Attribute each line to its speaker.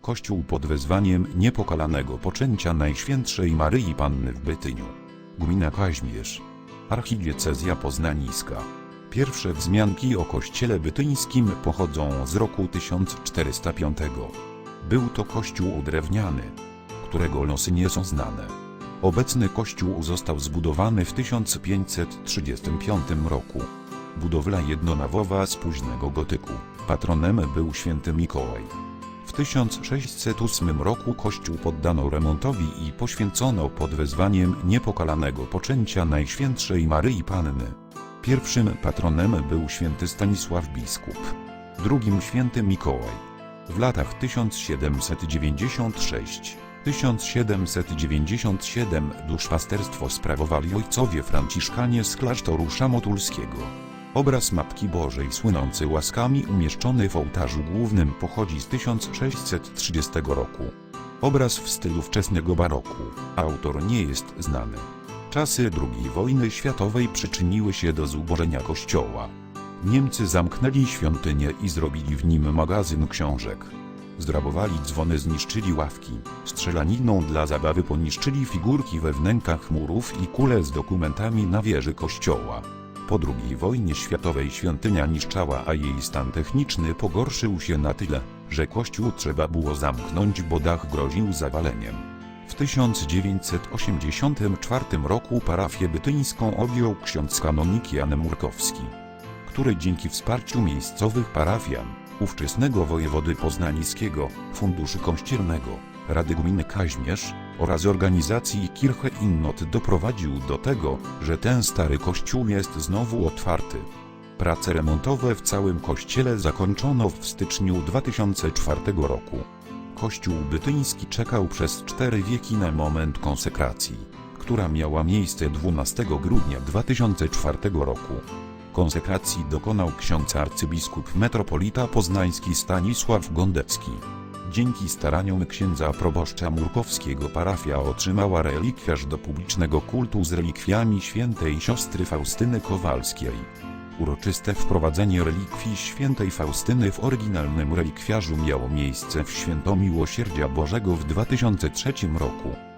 Speaker 1: Kościół pod wezwaniem niepokalanego poczęcia Najświętszej Maryi Panny w Bytyniu. Gmina Kaźmierz. Archidiecezja Poznaniska. Pierwsze wzmianki o kościele bytyńskim pochodzą z roku 1405. Był to kościół drewniany, którego losy nie są znane. Obecny kościół został zbudowany w 1535 roku. Budowla jednonawowa z późnego gotyku. Patronem był święty Mikołaj. W 1608 roku kościół poddano remontowi i poświęcono pod wezwaniem niepokalanego poczęcia Najświętszej Maryi Panny. Pierwszym patronem był święty Stanisław biskup, drugim święty Mikołaj. W latach 1796-1797 duszpasterstwo sprawowali ojcowie franciszkanie z klasztoru szamotulskiego. Obraz Matki Bożej słynący łaskami umieszczony w ołtarzu głównym pochodzi z 1630 roku. Obraz w stylu wczesnego baroku, autor nie jest znany. Czasy II wojny światowej przyczyniły się do zubożenia kościoła. Niemcy zamknęli świątynię i zrobili w nim magazyn książek. Zdrabowali dzwony, zniszczyli ławki, strzelaniną dla zabawy poniszczyli figurki we wnękach murów i kule z dokumentami na wieży kościoła. Po II wojnie światowej świątynia niszczała, a jej stan techniczny pogorszył się na tyle, że kościół trzeba było zamknąć, bo dach groził zawaleniem. W 1984 roku parafię bytyńską objął ksiądz kanonik Jan Murkowski, który dzięki wsparciu miejscowych parafian, ówczesnego wojewody poznańskiego, Funduszu Kościelnego, Rady Gminy Kaźmierz oraz organizacji Kirche Innot doprowadził do tego, że ten stary kościół jest znowu otwarty. Prace remontowe w całym kościele zakończono w styczniu 2004 roku. Kościół bytyński czekał przez cztery wieki na moment konsekracji, która miała miejsce 12 grudnia 2004 roku. Konsekracji dokonał ksiądz arcybiskup metropolita poznański Stanisław Gondecki. Dzięki staraniom księdza proboszcza Murkowskiego parafia otrzymała relikwiarz do publicznego kultu z relikwiami świętej siostry Faustyny Kowalskiej. Uroczyste wprowadzenie relikwii świętej Faustyny w oryginalnym relikwiarzu miało miejsce w Święto Miłosierdzia Bożego w 2003 roku.